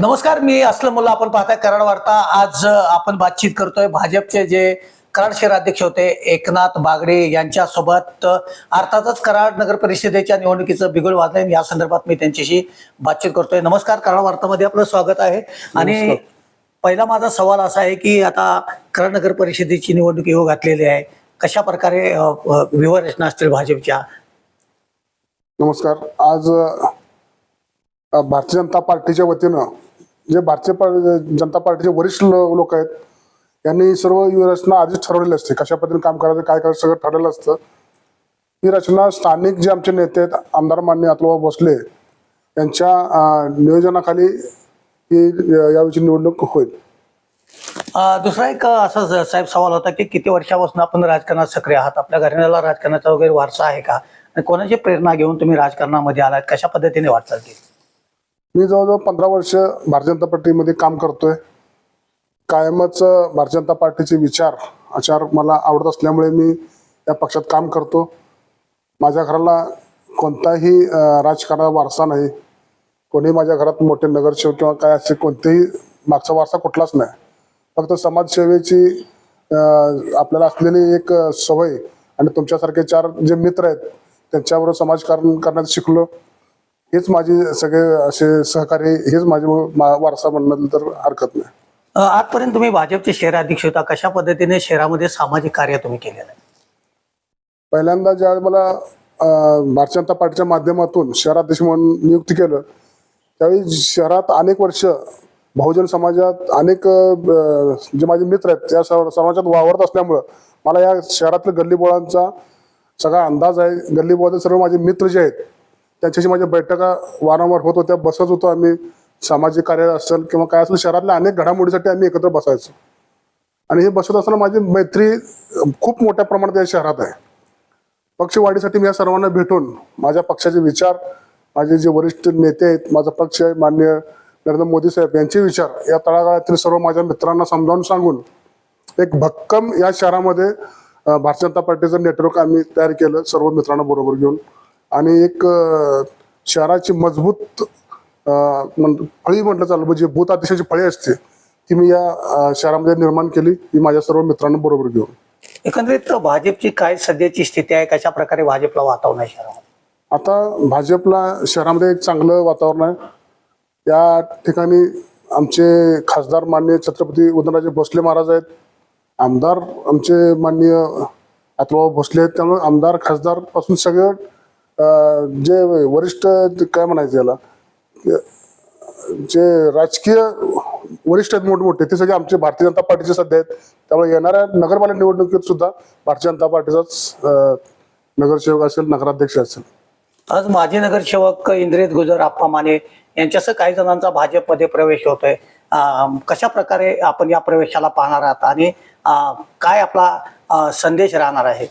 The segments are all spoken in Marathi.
नमस्कार मी असलम मुल्ला. आपण पाहताय कराड वार्ता. आज आपण बातचीत करतोय भाजपचे जे कराड शहर अध्यक्ष होते एकनाथ बागडे यांच्यासोबत. अर्थातच कराड नगर परिषदेच्या निवडणुकीचं बिगुल वाजलंय. या संदर्भात मी त्यांच्याशी बातचीत करतोय. नमस्कार कराड वार्तामध्ये आपलं स्वागत आहे. आणि पहिला माझा सवाल असा आहे की आता कराड नगर परिषदेची निवडणूक येऊ घातलेली आहे. कशा प्रकारे व्यूहरचना असतील भाजपच्या? नमस्कार. आज भारतीय जनता पार्टीच्या वतीनं जे भारतीय जनता पार्टीचे वरिष्ठ लोक आहेत यांनी सर्व ही रचना आधीच ठरवलेली असते. कशा पद्धतीने काम करायचं काय करायचं सगळं ठरलेलं असतं. ही रचना स्थानिक जे आमचे नेते आहेत आमदार मान्य अतुलबाबू भोसले यांच्या नियोजनाखाली ही यावेळीची निवडणूक होईल. दुसरा एक असा साहेब सवाल होता की किती वर्षापासून आपण राजकारणात सक्रिय आहात? आपल्या घराण्याला राजकारणाचा वगैरे वारसा आहे का? आणि कोणाची प्रेरणा घेऊन तुम्ही राजकारणामध्ये आलात? कशा पद्धतीने वाटचाल केली? मी जवळजवळ पंधरा वर्ष भारतीय जनता पार्टीमध्ये काम करतोय. कायमच भारतीय जनता पार्टीचे विचार आचार मला आवडत असल्यामुळे मी या पक्षात काम करतो. माझ्या घराला कोणताही अं, वारसा नाही. कोणी माझ्या घरात मोठे नगरसेवक किंवा काय असे कोणतेही मागचा वारसा कुठलाच नाही. फक्त समाजसेवेची आपल्याला असलेली एक सवय आणि तुमच्यासारखे चार जे मित्र आहेत त्यांच्याबरोबर समाजकारण करण्यात शिकलो. हेच माझी सगळे असे सहकारी हेच माझे वारसा म्हणणं तर हरकत नाही. आजपर्यंत तुम्ही भाजपचे शहराध्यक्ष होता. कशा पद्धतीने शहरामध्ये सामाजिक कार्य तुम्ही केलेलं आहे? पहिल्यांदा ज्यावेळी मला भारतीय जनता पार्टीच्या माध्यमातून शहराध्यक्ष म्हणून नियुक्ती केलं त्यावेळी शहरात अनेक वर्ष बहुजन समाजात अनेक जे माझे मित्र आहेत त्या समाजात वावरत असल्यामुळं मला या शहरातल्या गल्लीबोळांचा सगळा अंदाज आहे. गल्लीबोळातले सर्व माझे मित्र जे आहेत त्यांच्याशी माझ्या बैठका वारंवार होत होत्या. बसत होतो आम्ही. सामाजिक कार्य असेल किंवा काय असेल शहरातल्या अनेक घडामोडीसाठी आम्ही एकत्र बसायचो. आणि हे बसत असताना माझी मैत्री खूप मोठ्या प्रमाणात या शहरात आहे. पक्षवाढीसाठी मी या सर्वांना भेटून माझ्या पक्षाचे विचार माझे जे वरिष्ठ नेते आहेत माझा पक्ष आहे मान्य नरेंद्र मोदी साहेब यांचे विचार या तळागाळातील सर्व माझ्या मित्रांना समजावून सांगून एक भक्कम या शहरामध्ये भारतीय जनता पार्टीचं नेटवर्क आम्ही तयार केलं सर्व मित्रांना बरोबर घेऊन. आणि एक शहराची मजबूत फळी म्हटलं चाललं म्हणजे भूत अतिशयाची फळी असते ती मी या शहरामध्ये निर्माण केली ही माझ्या सर्व मित्रांना बरोबर घेऊन. एकंदरीत भाजपची काय सध्याची स्थिती आहे? कशा प्रकारे भाजपला वातावरण आहे शहरामध्ये? आता भाजपला शहरामध्ये एक चांगलं वातावरण आहे. या ठिकाणी आमचे खासदार मान्य छत्रपती उदयनराजे भोसले महाराज आहेत. आमदार आमचे माननीय अतुलबाबू भोसले आहेत. त्यामुळे आमदार खासदारपासून सगळं अं, जे वरिष्ठ ते काय म्हणायचं याला? जे राजकीय वरिष्ठ आहेत मोठमोठे ते सगळे आमचे भारतीय जनता पार्टीचे सध्या आहेत. त्यामुळे येणाऱ्या नगरपालिका निवडणुकीत सुद्धा भारतीय जनता पार्टीचाच अं, नगरसेवक असेल नगराध्यक्ष असेल. आज माजी नगरसेवक इंद्रित गुजर आप्पा माने यांच्यासह काही जणांचा भाजपमध्ये प्रवेश होतोय. अं, कशा प्रकारे आपण या प्रवेशाला पाहणार आहात आणि अं, काय आपला अं, संदेश राहणार आहे?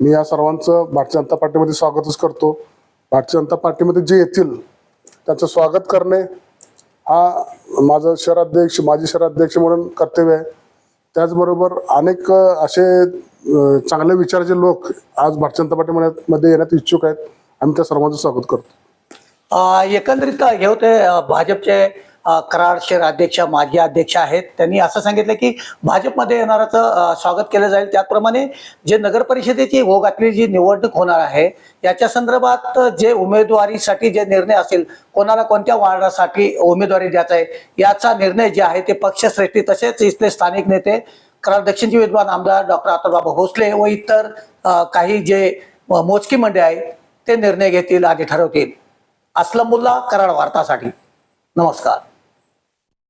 मी या सर्वांचं भारतीय जनता पार्टीमध्ये स्वागतच करतो. भारतीय जनता पार्टीमध्ये जे येतील त्यांचं स्वागत करणे हा माझं शहराध्यक्ष माजी शहराध्यक्ष म्हणून कर्तव्य आहे. त्याचबरोबर अनेक असे चांगले विचाराचे लोक आज भारतीय जनता पार्टीमध्ये मध्ये येण्यात इच्छुक आहेत. आम्ही त्या सर्वांचं स्वागत करतो. एकंदरीत हे होते भाजपचे कराड शहर अध्यक्ष माजी अध्यक्ष आहेत. त्यांनी असं सांगितलं की भाजपमध्ये येणाराचं स्वागत केलं जाईल. त्याचप्रमाणे जे नगर परिषदेची भोगातली जी निवडणूक होणार आहे याच्या संदर्भात जे उमेदवारीसाठी जे निर्णय असेल कोणाला कोणत्या वार्डासाठी उमेदवारी द्यायचा आहे याचा निर्णय जे आहे ते पक्षश्रेष्ठी तसेच इथले स्थानिक नेते कराड दक्षिणचे विद्वान आमदार डॉक्टर अतुलबाबा भोसले व इतर काही जे मोजकी मंडळी आहेत ते निर्णय घेतील आणि ठरवतील. असलमुल्ला कराड वार्तासाठी. नमस्कार.